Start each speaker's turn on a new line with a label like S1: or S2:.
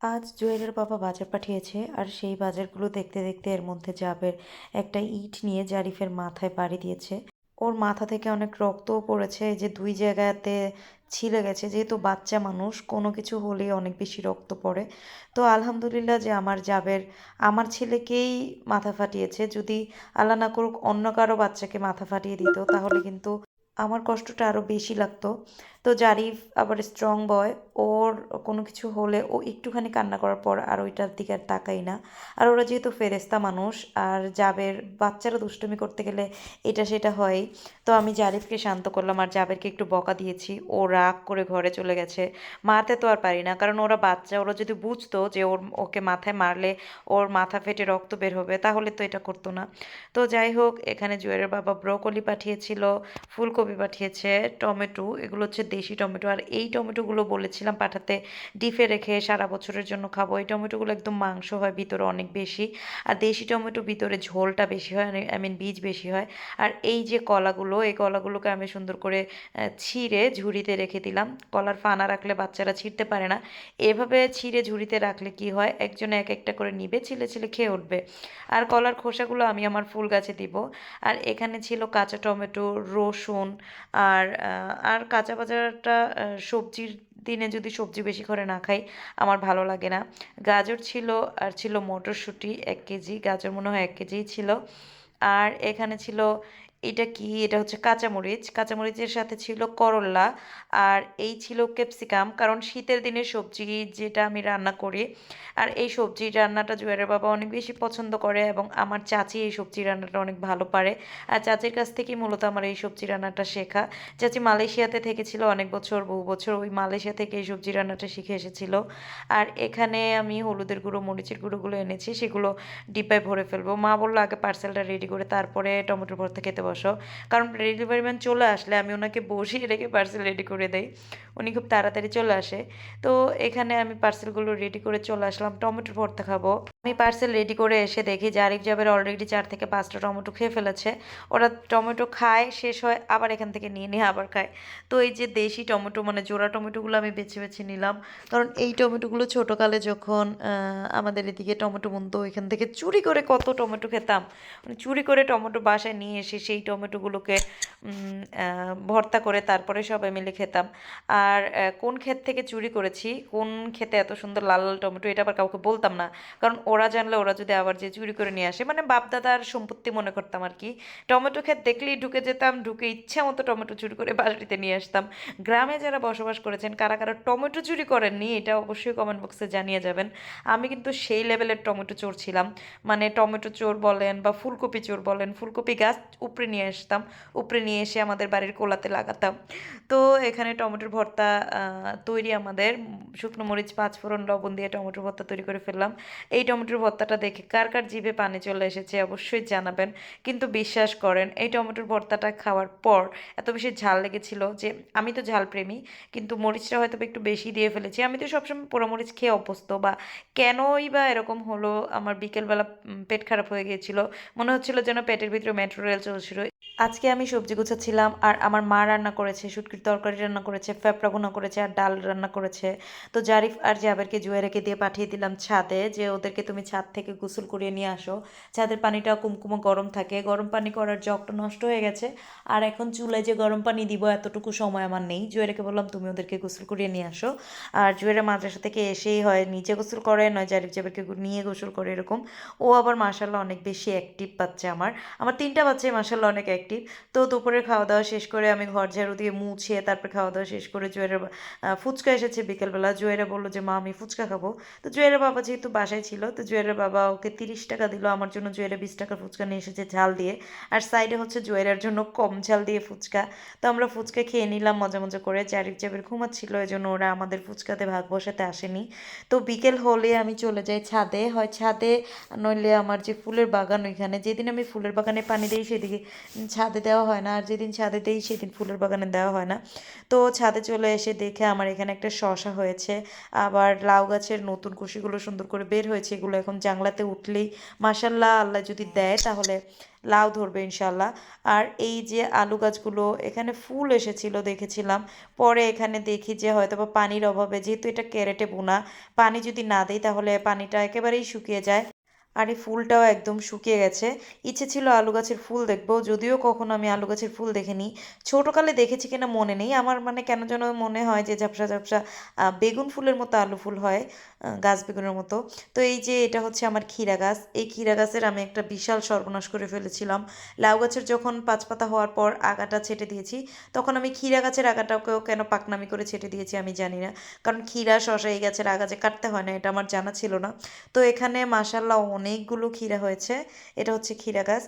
S1: আজ জুয়েলের বাবা বাজার পাঠিয়েছে আর সেই বাজারগুলো দেখতে দেখতে এর মধ্যে জাবের একটা ইট নিয়ে জারিফের মাথায় বাড়ি দিয়েছে। ওর মাথা থেকে অনেক রক্তও পড়েছে যে দুই জায়গাতে ছিলে গেছে। যেহেতু বাচ্চা মানুষ, কোনো কিছু হলেই অনেক বেশি রক্ত পড়ে। তো আলহামদুলিল্লাহ যে আমার জাবের, আমার ছেলেকেই মাথা ফাটিয়েছে। যদি আল্লাহ না করুক, অন্য কারও বাচ্চাকে মাথা ফাটিয়ে দিত, তাহলে কিন্তু আমার কষ্টটা আরও বেশি লাগতো। তো জারিফ আবার স্ট্রং বয় ওর কোনো কিছু হলে ও একটুখানি কান্না করার পর আর ওইটার দিকে আর তাকাই না। আর ওরা যেহেতু ফেরেস্তা মানুষ, আর জাবের বাচ্চারা দুষ্টুমি করতে গেলে এটা সেটা হয়। তো আমি জারিফকে শান্ত করলাম, আর জাবেরকে একটু বকা দিয়েছি। ও রাগ করে ঘরে চলে গেছে। মারতে তো আর পারি না, কারণ ওরা বাচ্চা। ওরা যদি বুঝতো যে ওর, ওকে মাথায় মারলে ওর মাথা ফেটে রক্ত বের হবে, তাহলে তো এটা করতো না। তো যাই হোক, এখানে জুয়েলের বাবা ব্রোকলি পাঠিয়েছিল, ফুলকপি পাঠিয়েছে, টমেটো, এগুলো হচ্ছে দেশি টমেটো। আর এই টমেটোগুলো বলেছিলাম পাঠাতে ডিপে রেখে সারা বছরের জন্য খাব। এই টমেটোগুলো একদম মাংস হয়, ভিতরে অনেক বেশি। আর দেশি টমেটো ভিতরে ঝোলটা বেশি হয় আই মিন বীজ বেশি হয়। আর এই যে কলাগুলো, এই কলাগুলোকে আমি সুন্দর করে ছিঁড়ে ঝুড়িতে রেখে দিলাম। কলার ফানা রাখলে বাচ্চারা ছিঁড়তে পারে না। এভাবে ছিঁড়ে ঝুড়িতে রাখলে কি হয়? একজনে এক একটা করে নিবে, ছিলে ছিলে খেয়ে উঠবে। আর কলার খোসাগুলো আমি আমার ফুল গাছে দিব। আর এখানে ছিল কাঁচা টমেটো, রসুন, আর আর কাঁচা বাজারটা সবজির দিনে যদি সবজি বেশি করে না খাই, আমার ভালো লাগে না। গাজর ছিল আর ছিল মটরশুঁটি এক কেজি, গাজর মনে হয় এক কেজিই ছিল। আর এখানে ছিল এটা কি? এটা হচ্ছে কাঁচামরিচ। কাঁচামরিচের সাথে ছিল করল্লা আর এই ছিল ক্যাপসিকাম। কারণ শীতের দিনের সবজি যেটা আমি রান্না করি, আর এই সবজি রান্নাটা জুয়ারের বাবা অনেক বেশি পছন্দ করে এবং আমার চাচি এই সবজি রান্নাটা অনেক ভালো পারে। আর চাচির কাছ থেকেই মূলত আমার এই সবজি রান্নাটা শেখা। চাচি মালয়েশিয়াতে থেকেছিল অনেক বছর, বহু বছর ওই মালয়েশিয়া থেকে এই সবজি রান্নাটা শিখে এসেছিল। আর এখানে আমি হলুদের গুঁড়ো, মরিচের গুঁড়োগুলো এনেছি, সেগুলো ডিব্বায় ভরে ফেলব। মা বলল আগে পার্সেলটা রেডি করে তারপরে টমেটোর ভর্তা খেতে বসো। কারণ ডেলিভারি ম্যান চলে আসলে আমি ওনাকে বসিয়ে রেখে পার্সেল রেডি করে দেই। উনি খুব তাড়াতাড়ি চলে আসে। তো এখানে আমি পার্সেলগুলো রেডি করে চলে আসলাম। টমেটোর ভর্তা খাব। আমি পার্সেল রেডি করে এসে দেখি যে আরিফ জাবের অলরেডি চার থেকে পাঁচটা টমেটো খেয়ে ফেলেছে। ওরা টমেটো খায়, শেষ হয়, আবার এখান থেকে নিয়ে নিয়ে আবার খায়। তো এই যে দেশি টমেটো মানে জোড়া টমেটোগুলো আমি বেছে বেছে নিলাম। কারণ এই টমেটোগুলো ছোটোকালে যখন আমাদের এদিকে টমেটো বুনতো এখান থেকে চুরি করে কত টমেটো খেতাম। মানে চুরি করে টমেটো বাসায় নিয়ে এসে সেই টমেটোগুলোকে উম, ভর্তা করে তারপরে সবাই মিলে খেতাম। আর কোন ক্ষেত থেকে চুরি করেছি কোন খেতে এত সুন্দর লাল লাল টমেটো এটা আবার কাউকে বলতাম না। কারণ ওরা জানলে ওরা যদি আবার যে চুরি করে নিয়ে আসে মানে বাপদাদার সম্পত্তি মনে করতাম আর কি। টমেটো ক্ষেত দেখলেই ঢুকে যেতাম ঢুকে ইচ্ছা মতো টমেটো চুরি করে বাড়িতে নিয়ে আসতাম। গ্রামে যারা বসবাস করেছেন কারা কারা টমেটো চুরি করেননি এটা অবশ্যই কমেন্ট বক্সে জানিয়ে যাবেন। আমি কিন্তু সেই লেভেলের টমেটো চোর ছিলাম। মানে টমেটো চোর বলেন বা ফুলকপি চোর বলেন ফুলকপি গাছ উপরে নিয়ে আসতাম, উপরে নিয়ে এসে আমাদের বাড়ির কোলাতে লাগাতাম। তো এখানে টমেটোর ভর্তা তৈরি আমাদের। শুকনো মরিচ, পাঁচফোড়ন, লবণ দিয়ে টমেটোর ভর্তা তৈরি করে ফেললাম। এই টমেটোর ভর্তাটা দেখে কার কার জিভে পানি চলে এসেছে অবশ্যই জানাবেন। কিন্তু বিশ্বাস করেন, এই টমেটোর ভর্তাটা খাওয়ার পর এত বেশি ঝাল লেগেছিল যে আমি তো ঝাল প্রেমী কিন্তু মরিচটা হয়তো একটু বেশি দিয়ে ফেলেছি। আমি তো সবসময় পোড়া মরিচ খেয়ে অভ্যস্ত বা কেনই বা এরকম হলো, আমার বিকেলবেলা পেট খারাপ হয়ে গিয়েছিল। মনে হচ্ছিল যেন পেটের ভিতরে মেট্রো রেল চলছিল। আজকে আমি সবজি গুছাচ্ছিলাম আর আমার মা রান্না করেছে, শুটকির তরকারি রান্না করেছে, ফ্যাপড়া ভুনা করেছে আর ডাল রান্না করেছে। তো জারিফ আর জাবেরকে জুয়েরাকে দিয়ে পাঠিয়ে দিলাম ছাদে যে ওদেরকে তুমি ছাদ থেকে গোসল করিয়ে নিয়ে আসো। ছাদের পানিটা কুমকুমো গরম থাকে। গরম পানি করার জগটা নষ্ট হয়ে গেছে। আর এখন চুলায় যে গরম পানি দিব এতটুকু সময় আমার নেই। জুয়েরাকে বললাম, তুমি ওদেরকে গোসল করিয়ে নিয়ে আসো। আর জুয়েরা মাদ্রাসা থেকে এসেই হয় নিজে গোসল করে, নয় জারিফ জাবেরকে নিয়ে গোসল করে, এরকম। ও আবার মাসাল্লাহ অনেক বেশি অ্যাক্টিভ বাচ্চা আমার। আমার তিনটা বাচ্চাই মাসাল্লাহ অনেক অ্যাক্টিভ তো দুপুরে খাওয়া দাওয়া শেষ করে আমি ঘর ঝাড়ু দিয়ে মুছিয়ে তারপরে খাওয়া দাওয়া শেষ করে আহ, ফুচকা এসেছে বিকেলবেলা। জুয়েরা বলল যে মা আমি ফুচকা খাব। তো জুয়েরের বাবা যেহেতু বাসায় ছিল তো জুয়েরের বাবা ওকে তিরিশ টাকা দিল। আমার জন্য জুয়েরে বিশ টাকার ফুচকা নিয়ে এসেছে ঝাল দিয়ে। আর সাইডে হচ্ছে জুয়েরের জন্য কম ঝাল দিয়ে ফুচকা। তো আমরা ফুচকা খেয়ে নিলাম মজা মজা করে। জারিফ জাবির ঘুমাচ্ছিল এই জন্য ওরা আমাদের ফুচকাতে ভাগ বসাতে আসেনি। তো বিকেল হলে আমি চলে যাই ছাদে। হয় ছাদে নইলে আমার যে ফুলের বাগান ওইখানে। যেদিন আমি ফুলের বাগানে পানি দিই সেদিকে ছাদে দেওয়া হয় না, আর যেদিন ছাদে দেই সেদিন ফুলের বাগানে দেওয়া হয় না। তো ছাদে চলে এসে দেখে আমার এখানে একটা শশা হয়েছে, আবার লাউ গাছের নতুন কুশিগুলো সুন্দর করে বের হয়েছে, এগুলো এখন জাংলাতে উঠলেই মাসাল্লাহ আল্লাহ যদি দেয় তাহলে লাউ ধরবে ইনশাল্লাহ আর এই যে আলু গাছগুলো, এখানে ফুল এসেছিল দেখেছিলাম, পরে এখানে দেখি যে হয়তো বা পানির অভাবে, যেহেতু এটা ক্যারেটে বোনা, পানি যদি না দেই তাহলে পানিটা একেবারেই শুকিয়ে যায়। আর এই ফুলটাও একদম শুকিয়ে গেছে। ইচ্ছে ছিল আলু গাছের ফুল দেখব, যদিও কখনো আমি আলু গাছের ফুল দেখিনি। ছোটোকালে দেখেছি কিনা মনে নেই। আমার মানে কেন যেন মনে হয় যে ঝাপসা ঝাপসা বেগুন ফুলের মতো আলু ফুল হয়। গাছ বেগুনের মতো। তো এই যে এটা হচ্ছে আমার ক্ষীরা গাছ। এই ক্ষীরা গাছের আমি একটা বিশাল সর্বনাশ করে ফেলেছিলাম। লাউ গাছের যখন পাঁচ পাতা হওয়ার পর আগাটা ছেটে দিয়েছি, তখন আমি ক্ষীরা গাছের আগাটাকেও কেন পাকনামি করে ছেটে দিয়েছি আমি জানি না। কারণ ক্ষীরা শশা এই গাছের আগা যে কাটতে হয় না, এটা আমার জানা ছিল না। তো এখানে মাসাল্লাহ অনেকগুলো ক্ষীরা হয়েছে। এটা হচ্ছে ক্ষীরা গাছ।